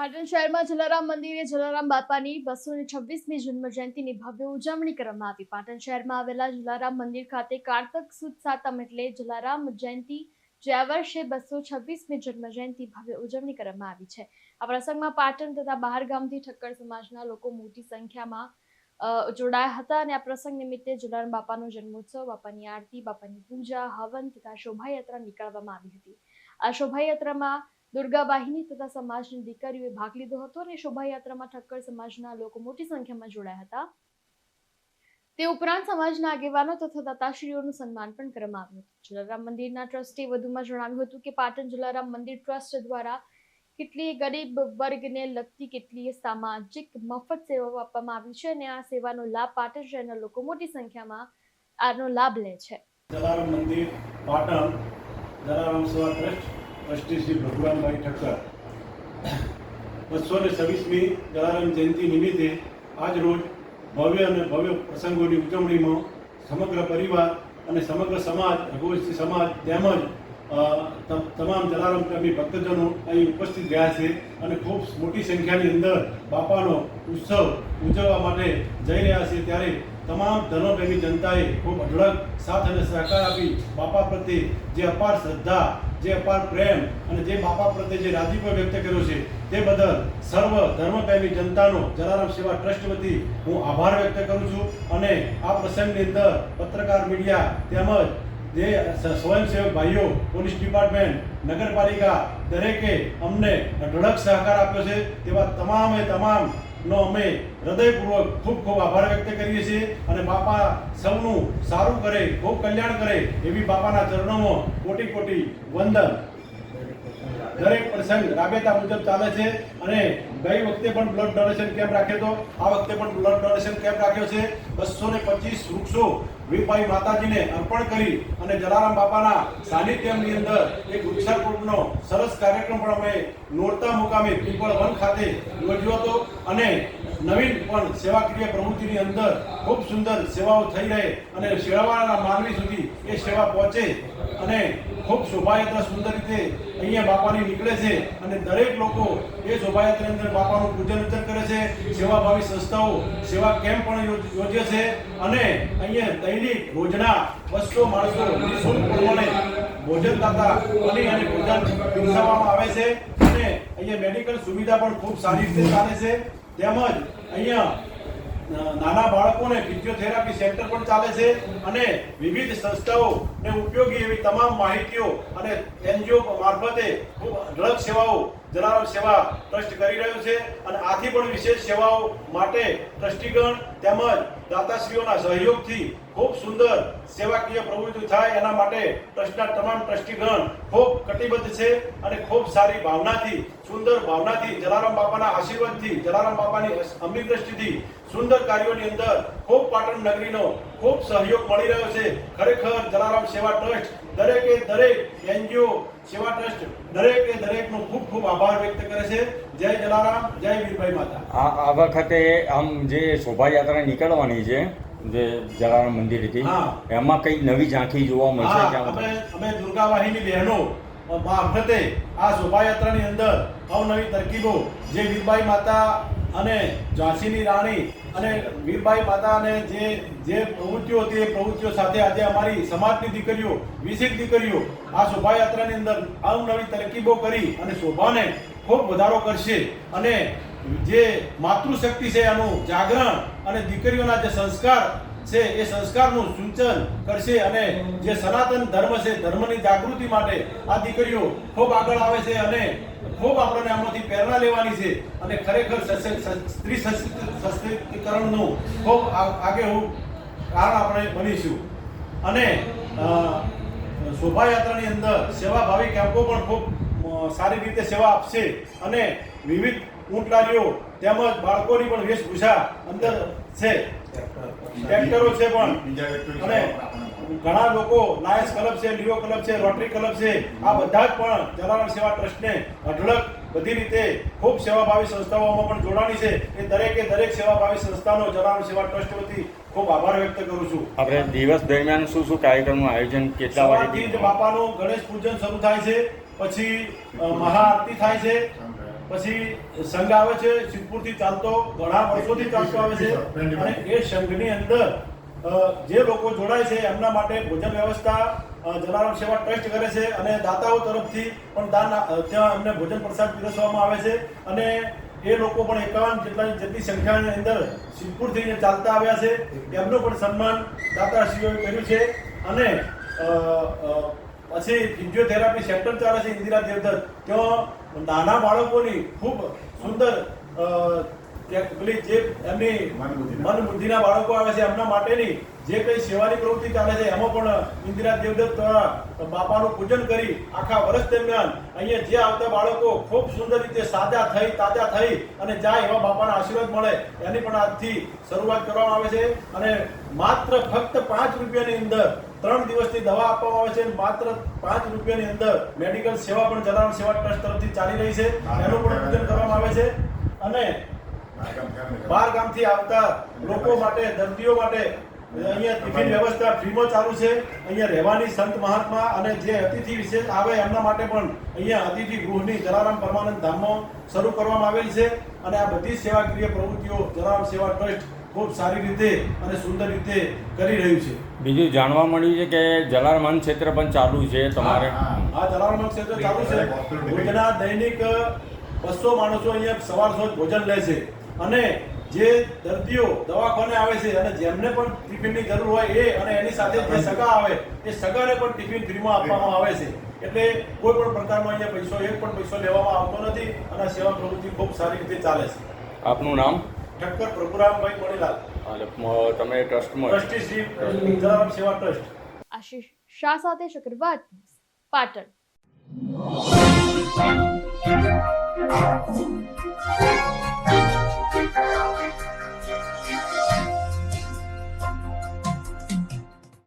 પાટણ શહેરમાં જલારામ મંદિરે જલારામ બાપાની બસો ને છવ્વીસમી જન્મ જયંતિની ભવ્ય ઉજવણી કરવામાં આવી. પાટણ શહેરમાં આવેલા જલારામ મંદિર ખાતે કારતક સુદ સાતમ એટલે જલારામ જયંતિ, જે આ વર્ષે બસો છવ્વીસમી જન્મ જયંતિ ભવ્ય ઉજવણી કરવામાં આવી છે. આ પ્રસંગમાં પાટણ તથા બહાર ગામથી ઠક્કર સમાજના લોકો મોટી સંખ્યામાં જોડાયા હતા અને આ પ્રસંગ નિમિત્તે જલારામ બાપાનો જન્મોત્સવ, બાપાની આરતી, બાપાની પૂજા, હવન તથા શોભાયાત્રા નીકળવામાં આવી હતી. આ શોભાયાત્રામાં દુર્ગા વાહિની તથા સમાજની દીકરીઓએ ભાગ લીધો હતો અને શોભાયાત્રામાં ઠક્કર સમાજના લોકો મોટી સંખ્યામાં જોડાયા હતા. તે ઉપરાંત સમાજના આગેવાનો તથા દાતાશ્રીઓનું સન્માન પણ કરવામાં આવ્યું જલારામ મંદિરના ટ્રસ્ટે વધુમાં જણાવ્યું હતું કે પાટણ જલારામ મંદિર ટ્રસ્ટ દ્વારા કેટલીય ગરીબ વર્ગને લગતી કેટલીય સામાજિક મફત સેવાઓ આપવામાં આવી છે અને આ સેવાનો લાભ પાટણ શહેરના લોકો મોટી સંખ્યામાં આનો લાભ લે છે. જલારામ મંદિર, પાટણ જલારામ સેવા ટ્રસ્ટ ટ્રસ્ટી શ્રી ભગવાનભાઈ ઠક્કર. બસો ને છવ્વીસમી જલારામ જયંતિ નિમિત્તે આજ રોજ ભવ્ય અને ભવ્ય પ્રસંગોની ઉજવણીમાં સમગ્ર પરિવાર અને સમગ્ર સમાજ, રઘુવંશી સમાજ તેમજ તમામ જલારામ પ્રેમી ભક્તજનો અહીં ઉપસ્થિત રહ્યા છે અને ખૂબ મોટી સંખ્યાની અંદર બાપાનો ઉત્સવ ઉજવવા માટે જઈ રહ્યા છે ત્યારે તમામ ધર્મપ્રેમી જનતાએ ખૂબ અઢળક સાથ અને સહકાર આપી બાપા પ્રત્યે જે અપાર શ્રદ્ધા, જે અપાર પ્રેમ અને જે બાપા પ્રત્યે જે રાજીપો વ્યક્ત કર્યો છે, તે બદલ સર્વ ધર્મપ્રેમી જનતાનો જલારામ સેવા ટ્રસ્ટ વતી હું આભાર વ્યક્ત કરું છું અને આ પ્રસંગની અંદર પત્રકાર મીડિયા તેમજ જે સ્વયંસેવક ભાઈઓ, પોલીસ ડિપાર્ટમેન્ટ, નગરપાલિકા દરેકે અમને અઢળક સહકાર આપ્યો છે, તેવા તમામે તમામ નો અમે હૃદયપૂર્વક ખૂબ ખૂબ આભાર વ્યક્ત કરીએ છીએ અને બાપા સૌનું સારું કરે, ખૂબ કલ્યાણ કરે એવી બાપાના ચરણોમાં કોટી કોટી વંદન. દરેક પ્રસંગ રાબેતા મુજબ ચાલે છે અને ગઈ વખતે પણ બ્લડ ડોનેશન કેમ્પ રાખ્યો હતો. આ વખતે પણ બ્લડ ડોનેશન કેમ્પ રાખ્યો છે. બસો ને પચીસ વૃક્ષો વિભાઈ માતાજીને અર્પણ કરી અને જલારામ બાપાના સાનિધ્યની અંદર એક વૃક્ષારોપણનો સરસ કાર્યક્રમ પણ અમે નોરતા મુકામે પીપળ વન ખાતે યોજ્યો હતો. અને નવીન પણ સેવાકીય પ્રવૃત્તિની અંદર ખૂબ સુંદર સેવાઓ થઈ રહે અને શેવાળાના માનવી સુધી એ સેવા પહોંચે અને ખૂબ શોભાયાત્રા સુંદર રીતે અહીંયા બાપાની નીકળે છે અને દરેક લોકો એ શોભાયાત્રાની અંદર બાપાનું પૂજન અર્ચન કરે છે, સેવાભાવી સંસ્થાઓ, સેવા કેમ્પ પણ યોજે છે અને અહીંયા દૈનિક રોજના બસો માણસો નિઃશુલ્ક પ્રમાણે ભોજન દાતા અને અને ભોજન પીરસાવવામાં આવે છે અને અહીંયા મેડિકલ સુવિધા પણ ખૂબ સારી રીતે ચાલે છે. તેમજ અહીંયા નાના બાળકોને ફિઝિયોથેરાપી સેન્ટર પણ ચાલે છે અને વિવિધ સંસ્થાઓ ને ઉપયોગી એવી તમામ માહિતીઓ અને એનજીઓ મારફતે ખૂબ ડ્રગ સેવાઓ, જલારામ સેવા ટ્રસ્ટ કરી રહ્યું છે અને આથી પણ વિશેષ સેવાઓ માટે ટ્રસ્ટીગણ તેમજ દાતાશ્રીઓના સહયોગથી ખૂબ સુંદર સેવાકીય પ્રવૃત્તિ થાય એના માટે ટ્રસ્ટના તમામ ટ્રસ્ટીગણ ખૂબ કટિબદ્ધ છે અને ખૂબ સારી ભાવનાથી, સુંદર ભાવનાથી જલારામ બાપાના આશીર્વાદથી, જલારામ બાપાની અમૃત દ્રષ્ટિથી સુંદર કાર્યોની અંદર ખૂબ પાટણ નગરીનો ખૂબ સહયોગ મળી રહ્યો છે. ખરેખર જલારામ સેવા ટ્રસ્ટ દરેકે દરેક એનજીઓ સેવા ટ્રસ્ટ દરેકે દરેકનો ખૂબ ખૂબ આભાર વ્યક્ત કરે છે. જય જલારામ જય વીરભાઈ માતા. આ વખતે આમ જે શોભાયાત્રા નીકળવાની છે જે જલારામ મંદિર હા. એમાં કઈ નવી ઝાંખી જોવા મળશે અમે અમે દુર્ગા વાહિની બહેનો મારફતે આ શોભાયાત્રાની અંદર અવનવી તરકીબો જે વીરબાઈ માતા અને ઝાંસીની રાણી અને વીરબાઈ માતા અને જે જે પ્રવૃત્તિઓ હતી એ પ્રવૃત્તિઓ સાથે આજે અમારી સમાજની દીકરીઓ, વીસેક દીકરીઓ આ શોભાયાત્રાની અંદર અવનવી તરકીબો કરી અને શોભાને ખૂબ વધારો કરશે. અને જે માતૃશક્તિ છે એનું જાગરણ અને દીકરીઓના જે સંસ્કાર છે, એ સંસ્કારનું સૂચન કરશે અને જે સનાતન ધર્મ છે, ધર્મની જાગૃતિ માટે આ દીકરીઓ ખૂબ આગળ આવે છે અને ખૂબ આપણને આમાંથી પ્રેરણા લેવાની છે. અને ખરેખર સ્ત્રી સશક્ત- સશક્તિકરણનું ખૂબ આગે હું કારણ આપણે બનીશું. અને શોભાયાત્રાની અંદર સેવાભાવી કેમ્પો પણ ખૂબ સારી રીતે સેવા આપશે. અને વિવિધ ઊંટલારીઓ તેમજ બાળકોની પણ વેશભૂષા અંદર છે. ટ્રેક્ટરો છે પણ. અને ઘણા લોકો લાયન્સ ક્લબ છે લિયો ક્લબ છે રોટરી ક્લબ છે આ બધા જ પણ જલારામ સેવા ટ્રસ્ટને અઢળક બધી રીતે ખૂબ સેવાભાવી સંસ્થાઓમાં પણ જોડાણી છે. એ દરેકે દરેક સેવાભાવી સંસ્થાનો જલારામ સેવા ટ્રસ્ટ વતી ખૂબ આભાર વ્યક્ત કરું છું. આપણે દિવસ દરમિયાન શું શું કાર્યક્રમનું આયોજન કેટલા વાગે બાપાનું ગણેશ પૂજન શરૂ થાય છે પછી મહાઆરતી થાય છે પછી સંઘ આવે છે સિદ્ધપુરથી ચાલતો ઘણા વર્ષોથી ચાલતો આવે છે. અને એ સંઘની અંદર જે લોકો જોડાય છે એમના માટે ભોજન વ્યવસ્થા જલારામ સેવા ટ્રસ્ટ કરે છે અને દાતાઓ તરફથી પણ દાન ત્યાં અમને ભોજન પ્રસાદ પીરસવામાં આવે છે. અને એ લોકો પણ એકાવન જેટલા જેટલી સંખ્યાની અંદર સિદ્ધપુરથી ચાલતા આવ્યા છે. એમનું પણ સન્માન દાતાશ્રીઓએ કર્યું છે. અને પછી ફિઝિયોથેરાપી સેન્ટર ચાલે છે ઇન્દિરા દેવદત્ત. ત્યાં નાના બાળકોની ખૂબ સુંદર પેલી જે એમની મન બુદ્ધિના બાળકો આવે છે એમના માટેની જે કઈ સેવાની પ્રવૃત્તિ ચાલે છે એમાં પણ ઇન્દિરા દેવદત્ત દ્વારા બાપાનું પૂજન કરી આખા વર્ષ દરમિયાન અહીંયા જે આવતા બાળકો ખૂબ સુંદર રીતે સાજા થઈ તાજા થઈ અને જાય એવા બાપાના આશીર્વાદ મળે એની પણ આજથી શરૂઆત કરવામાં આવે છે. અને માત્ર ફક્ત પાંચ રૂપિયાની અંદર ત્રણ દિવસથી દવા આપવામાં આવે છે માત્ર પાંચ રૂપિયાની અંદર મેડિકલ સેવા પણ જલારામ સેવા ટ્રસ્ટ તરફથી ચાલી રહી છે. એનું પણ પૂજન કરવામાં આવે છે. અને બાર ગામથી આવતા લોકો માટે દર્દીઓ માટે અહીંયા ટિફિન વ્યવસ્થા ફ્રીમાં ચાલુ છે. અહીંયા રહેવાની સંત મહાત્મા અને જે અતિથિ વિશેષ આવે એમના માટે પણ અહીંયા અતિથિ ગૃહની જલારામ પરમાનંદ ધામમાં શરૂ કરવામાં આવેલ છે. અને આ બધી સેવાકીય પ્રવૃત્તિઓ જલારામ સેવા ટ્રસ્ટ ખૂબ સારી રીતે અને સુંદર રીતે કરી રહ્યું છે. બીજું જાણવા મળ્યું છે કે જલારામ ક્ષેત્ર પણ ચાલુ છે તમારે? આ જલારામ ક્ષેત્ર ચાલુ છે. રોજના દૈનિક બસો માણસો અહીંયા સવાર સાંજ ભોજન લે છે. અને જે દર્દીઓ દવાખાને આવે છે અને જેમને પણ ટિફિનની જરૂર હોય એ અને એની સાથે જે સગા આવે એ સગાને પણ ટિફિન ફ્રીમાં આપવામાં આવે છે. એટલે કોઈ પણ પ્રકારનો અહીંયા પૈસો એક પણ પૈસો લેવામાં આવતો નથી અને સેવા પ્રવૃત્તિ ખૂબ સારી રીતે ચાલે છે. આપનું નામ? ઠક્કર પ્રભુરામભાઈ મણિલાલ તમે ટ્રસ્ટમાં ટ્રસ્ટીશ્રી ઇન્દરામ સેવા ટ્રસ્ટ. આશીષ શાહ સાથે શુક્રવાર પાટણ.